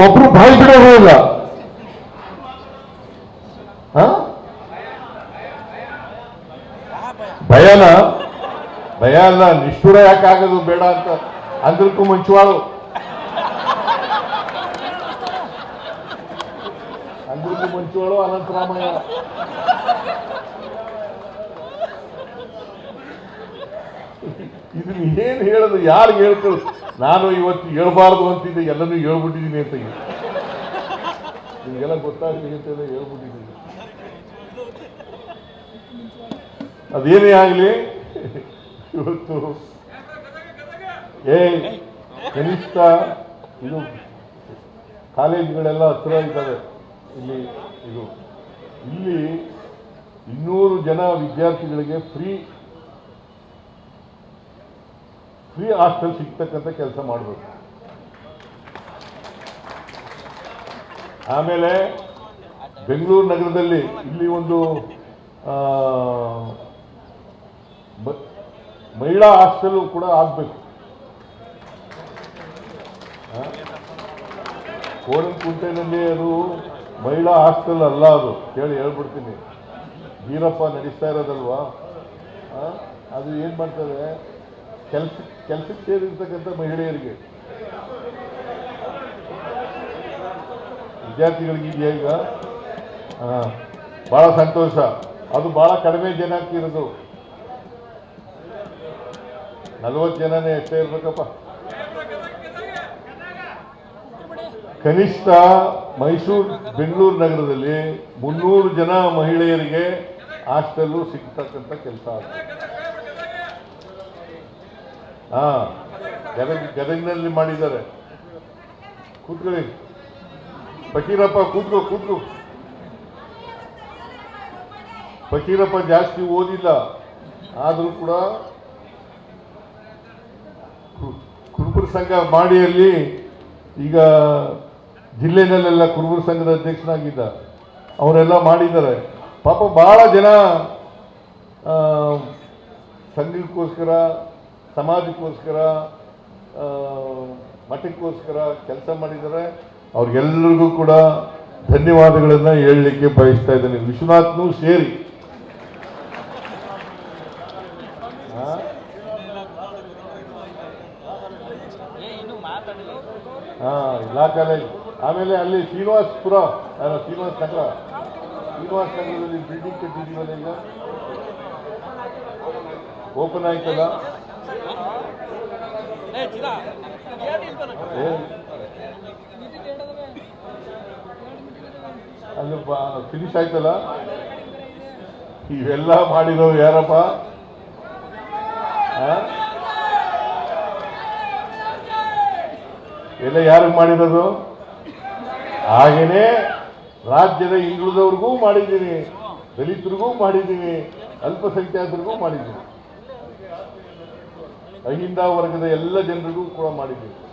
ಒಬ್ರು ಬಾಯಿ ಬಿಡೋರು ಇಲ್ಲ? ಭಯನ? ಭಯ ಅಲ್ಲ, ನಿಷ್ಠುರ ಯಾಕಾಗದು ಬೇಡ ಅಂತ ಅಂದ್ರಕ್ಕೂ ಮುಂಚುವಾಳು. ಅಂದ್ರಕ್ಕೂ ಮುಂಚುವಾಳು ಅನಂತರಾಮಯ್ಯ ಇದನ್ನ ಏನ್ ಹೇಳೋದು ಯಾರು ಹೇಳ್ಕೊಳ್ಳು ನಾನು ಇವತ್ತು ಹೇಳ್ಬಾರ್ದು ಅಂತಿದ್ದೆ, ಎಲ್ಲನೂ ಹೇಳ್ಬಿಟ್ಟಿದ್ದೀನಿ ಅಂತ ನಿಮಗೆಲ್ಲ ಅಂತ ಹೇಳಿ ಹೇಳ್ಬಿಟ್ಟಿದ್ದೀನಿ. ಅದೇನೇ ಆಗಲಿ, ಇವತ್ತು ಏ ಕನಿಷ್ಠ ಇದು ಕಾಲೇಜುಗಳೆಲ್ಲ ಹತ್ರ ಇದ್ದಾವೆ. ಇಲ್ಲಿ ಇದು. ಇಲ್ಲಿ ಇನ್ನೂರು ಜನ ವಿದ್ಯಾರ್ಥಿಗಳಿಗೆ ಫ್ರೀ ಫ್ರೀ ಹಾಸ್ಟೆಲ್ ಸಿಗ್ತಕ್ಕಂಥ ಕೆಲಸ ಮಾಡಬೇಕು. ಆಮೇಲೆ ಬೆಂಗಳೂರು ನಗರದಲ್ಲಿ ಇಲ್ಲಿ ಒಂದು ಮಹಿಳಾ ಹಾಸ್ಟೆಲ್ ಕೂಡ ಆಗಬೇಕು. ಕೋರಂಕುಂಟೆನಲ್ಲಿ ಅದು ಮಹಿಳಾ ಹಾಸ್ಟೆಲ್ ಅಲ್ಲ ಅದು. ಕೇಳಿ ಹೇಳ್ಬಿಡ್ತೀನಿ. ವೀರಪ್ಪ ನಡೆಸ್ತಾ ಇರೋದಲ್ವಾ? ಅದು ಏನು ಮಾಡ್ತದೆ ಕೆಲ್ಸ ಕೆಲಸಕ್ಕೆ ಸೇರಿರ್ತಕ್ಕಂಥ ಮಹಿಳೆಯರಿಗೆ. ವಿದ್ಯಾರ್ಥಿಗಳಿಗೆ ಇದೆಯಾ ಈಗ? ಹಾಂ ಭಾಳ ಸಂತೋಷ. ಅದು ಭಾಳ ಕಡಿಮೆ ಜನ ಇರೋದು. ನಲವತ್ತು ಜನನೇ ಎಷ್ಟೇ ಇರ್ಬೇಕಪ್ಪ. ಕನಿಷ್ಠ ಮೈಸೂರು, ಬೆಂಗಳೂರು ನಗರದಲ್ಲಿ ಮುನ್ನೂರು ಜನ ಮಹಿಳೆಯರಿಗೆ ಹಾಸ್ಟೆಲ್ಲು ಸಿಗ್ತಕ್ಕಂಥ ಕೆಲಸ ಆಗುತ್ತೆ ಹಾ ಗದಗ ಗದಗಿನಲ್ಲಿ ಮಾಡಿದ್ದಾರೆ. ಕೂತ್ಕೊಳ್ಳಿ. ಫಕೀರಪ್ಪ, ಕೂತ್ಕೋ ಕೂತ್ಕೋ. ಫಕೀರಪ್ಪ ಜಾಸ್ತಿ ಓದಿಲ್ಲ, ಆದರೂ ಕೂಡ ಕುರುಬರ ಸಂಘ ಮಾಡಿಯಲ್ಲಿ ಈಗ ಜಿಲ್ಲೆನಲ್ಲೆಲ್ಲ ಕುರುಬರ ಸಂಘದ ಅಧ್ಯಕ್ಷನಾಗಿದ್ದ. ಅವರೆಲ್ಲ ಮಾಡಿದ್ದಾರೆ. ಪಾಪ ಭಾಳ ಜನ ಸಂಘಕ್ಕೋಸ್ಕರ ಸಮಾಜಕ್ಕೋಸ್ಕರ ಮಠಕ್ಕೋಸ್ಕರ ಕೆಲಸ ಮಾಡಿದ್ದಾರೆ. ಅವ್ರಿಗೆಲ್ಲರಿಗೂ ಕೂಡ ಧನ್ಯವಾದಗಳನ್ನು ಹೇಳಲಿಕ್ಕೆ ಬಯಸ್ತಾ ಇದ್ದೇನೆ. ವಿಶ್ವನಾಥ್ನೂ ಸೇರಿ. ಹಾಂ ಕಾಲೇಜ್ ಆಮೇಲೆ ಅಲ್ಲಿ ಶ್ರೀನಿವಾಸ್ಪುರ ಶ್ರೀನಿವಾಸ್ ನಗರ ಶ್ರೀನಿವಾಸ್ ನಗರದಲ್ಲಿ ಬಿಲ್ಡಿಂಗ್ ಕಟ್ಟಿದ್ದೀವಲ್ಲ ಈಗ ಓಪನ್ ಆಯ್ತಲ್ಲ? ಅಲ್ಲಿ ಫಿನಿಶ್ ಆಯ್ತಲ್ಲ? ಇವೆಲ್ಲ ಮಾಡಿರೋ ಯಾರಪ್ಪ? ಎಲ್ಲ ಯಾರಿಗೆ ಮಾಡಿರೋದು? ಹಾಗೇನೆ ರಾಜ್ಯದ ಹಿಂದುಳಿದವ್ರಿಗೂ ಮಾಡಿದ್ದೀನಿ, ದಲಿತರಿಗೂ ಮಾಡಿದ್ದೀನಿ, ಅಲ್ಪಸಂಖ್ಯಾತರಿಗೂ ಮಾಡಿದ್ದೀನಿ. ಅಹಿಂದ ವರ್ಗದ ಎಲ್ಲ ಜನರಿಗೂ ಕೂಡ ಮಾಡಿದ್ದೀನಿ